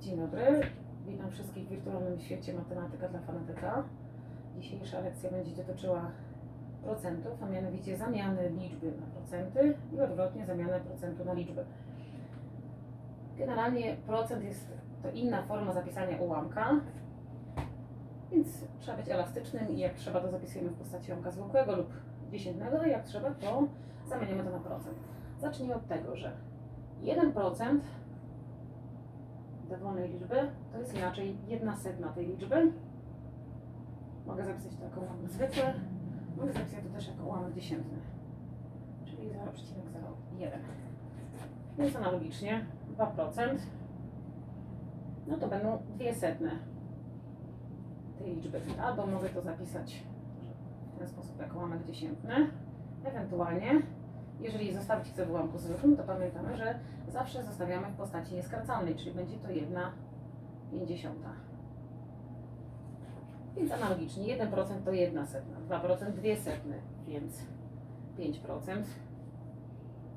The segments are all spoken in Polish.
Dzień dobry, witam wszystkich w wirtualnym świecie Matematyka dla Fanatyka. Dzisiejsza lekcja będzie dotyczyła procentów, a mianowicie zamiany liczby na procenty i odwrotnie zamianę procentu na liczby. Generalnie procent jest to inna forma zapisania ułamka, więc trzeba być elastycznym i jak trzeba to zapisujemy w postaci ułamka zwykłego lub dziesiętnego, a jak trzeba to zamieniamy to na procent. Zacznijmy od tego, że 1% dowolnej liczby to jest inaczej 1 setna tej liczby. Mogę zapisać to jako ułamek zwykły, mogę zapisać to też jako ułamek dziesiętny, czyli 0,01. Więc analogicznie 2% no to będą dwie setne tej liczby. Albo mogę to zapisać w ten sposób jako ułamek dziesiętny, ewentualnie jeżeli zostawić chcę w ułamku zwykłym, to pamiętamy, że zawsze zostawiamy w postaci nieskracalnej, czyli będzie to 1 pięćdziesiąta. Więc analogicznie 1% to 1 setna, 2% 2 setne, więc 5%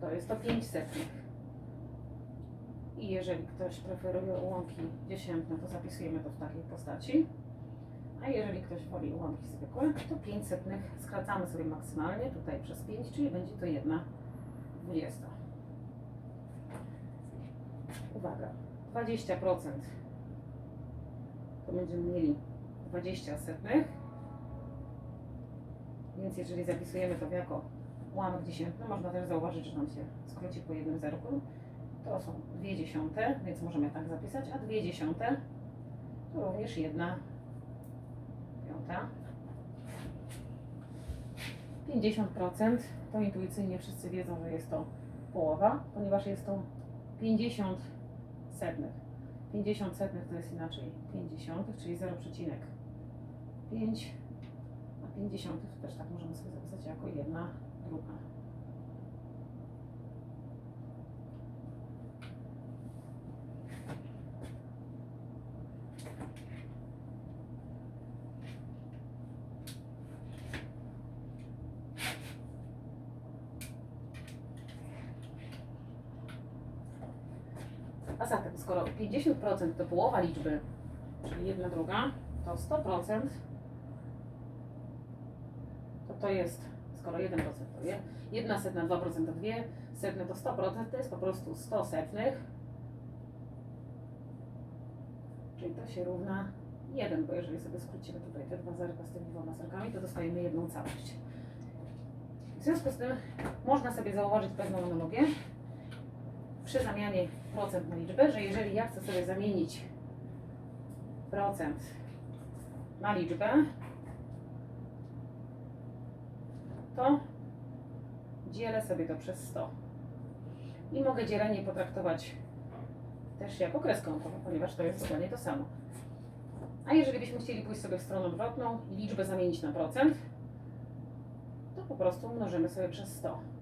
to jest to 5 setnych. I jeżeli ktoś preferuje ułamki dziesiętne, to zapisujemy to w takiej postaci. A jeżeli ktoś woli ułamki zwykłe, to 5 setnych skracamy sobie maksymalnie tutaj przez 5, czyli będzie to 1 dwudziesta. Uwaga, 20% to będziemy mieli 20 setnych. Więc jeżeli zapisujemy to jako ułamek dziesiętny, można też zauważyć, że nam się skróci po jednym zerku. To są dwie dziesiąte, więc możemy tak zapisać, a dwie dziesiąte to również jedna. 50% to intuicyjnie wszyscy wiedzą, że jest to połowa, ponieważ jest to 50 setnych. 50 setnych to jest inaczej 50, czyli 0,5, a 50 to też tak możemy sobie zapisać jako jedna druga. A zatem, skoro 50% to połowa liczby, czyli jedna druga, to 100% to to jest, skoro 1% to je, 1 setna, 2% to 2, setne to 100%, to jest po prostu 100 setnych, czyli to się równa 1, bo jeżeli sobie skrócimy tutaj te dwa zerka z tymi dwoma zerkami, to dostajemy jedną całość. W związku z tym można sobie zauważyć pewną analogię przy zamianie procent na liczbę, że jeżeli ja chcę sobie zamienić procent na liczbę, to dzielę sobie to przez 100. I mogę dzielenie potraktować też jako kreską, ponieważ to jest dokładnie to samo. A jeżeli byśmy chcieli pójść sobie w stronę odwrotną i liczbę zamienić na procent, to po prostu mnożymy sobie przez 100.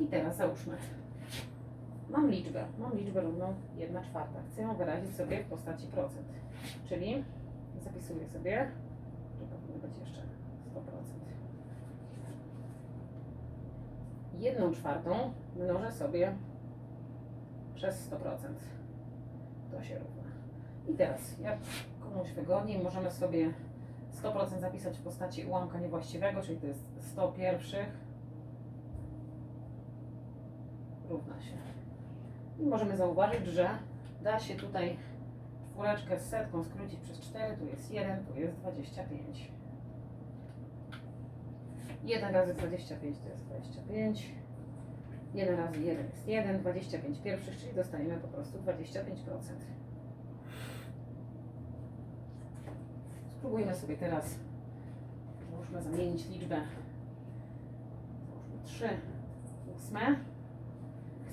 I teraz załóżmy. Mam liczbę, mam liczbę równą 1 czwarta. Chcę ją wyrazić sobie w postaci procent. Czyli zapisuję sobie, tu powinno być jeszcze 100%. 1 czwartą mnożę sobie przez 100%. To się równa. I teraz, jak komuś wygodniej, możemy sobie 100% zapisać w postaci ułamka niewłaściwego, czyli to jest 100 pierwszych równa się. I możemy zauważyć, że da się tutaj czwóreczkę z setką skrócić przez 4, tu jest 1, tu jest 25. 1 razy 25 to jest 25. 1 razy 1 jest 1, 25 pierwszych, czyli dostajemy po prostu 25%. Spróbujmy sobie teraz, załóżmy zamienić liczbę, załóżmy 3 ósme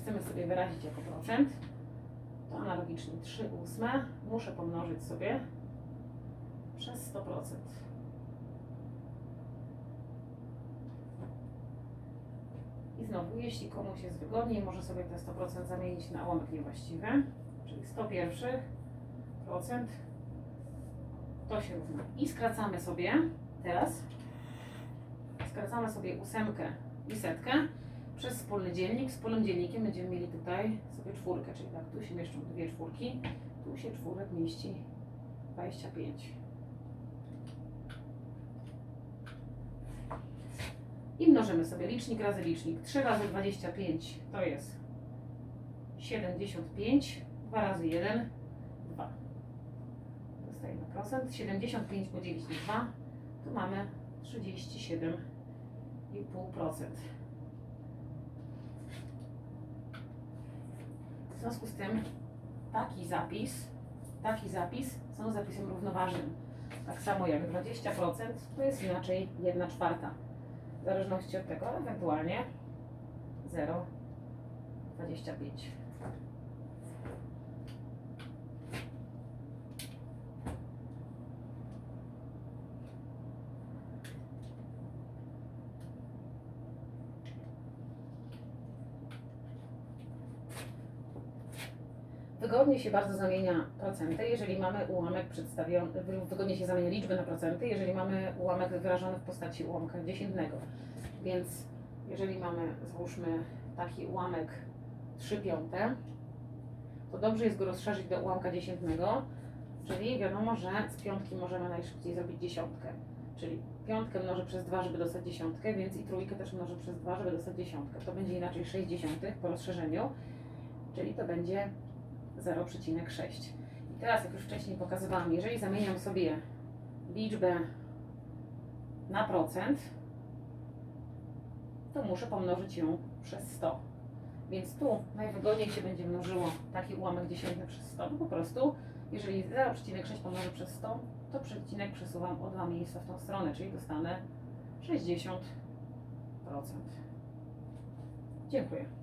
chcemy sobie wyrazić jako procent, to analogicznie 3 ósme muszę pomnożyć sobie przez 100%. I znowu, jeśli komuś jest wygodniej, może sobie te 100% zamienić na ułamek niewłaściwy, czyli 100 pierwszych procent to się równa. I skracamy sobie teraz, skracamy sobie ósemkę i setkę przez wspólny dziennik. Wspólnym dziennikiem będziemy mieli tutaj sobie czwórkę, czyli tak, tu się mieszczą dwie czwórki, tu się czwórek mieści 25. I mnożymy sobie licznik razy licznik. 3 razy 25 to jest 75, 2 razy 1, 2. Dostajemy procent. 75 podzielić na 2, to mamy 37,5%. Związku z tym taki zapis, taki zapis są zapisem równoważnym. Tak samo jak 20% to jest inaczej 1 czwarta. W zależności od tego ewentualnie 0,25. Wygodnie się bardzo zamienia procenty, jeżeli mamy ułamek przedstawiony, wy- wygodnie się zamienia liczby na procenty, jeżeli mamy ułamek wyrażony w postaci ułamka dziesiętnego. Więc jeżeli mamy, załóżmy, taki ułamek 3 piąte, to dobrze jest go rozszerzyć do ułamka dziesiętnego, czyli wiadomo, że z piątki możemy najszybciej zrobić dziesiątkę. Czyli piątkę mnożę przez 2, żeby dostać dziesiątkę, więc i trójkę też mnożę przez 2, żeby dostać dziesiątkę. To będzie inaczej 6 dziesiątych po rozszerzeniu, czyli to będzie 0,6. I teraz, jak już wcześniej pokazywałam, jeżeli zamieniam sobie liczbę na procent, to muszę pomnożyć ją przez 100. Więc tu najwygodniej się będzie mnożyło taki ułamek dziesiętny przez 100. No po prostu, jeżeli 0,6 pomnożę przez 100, to przecinek przesuwam o dwa miejsca w tą stronę, czyli dostanę 60%. Dziękuję.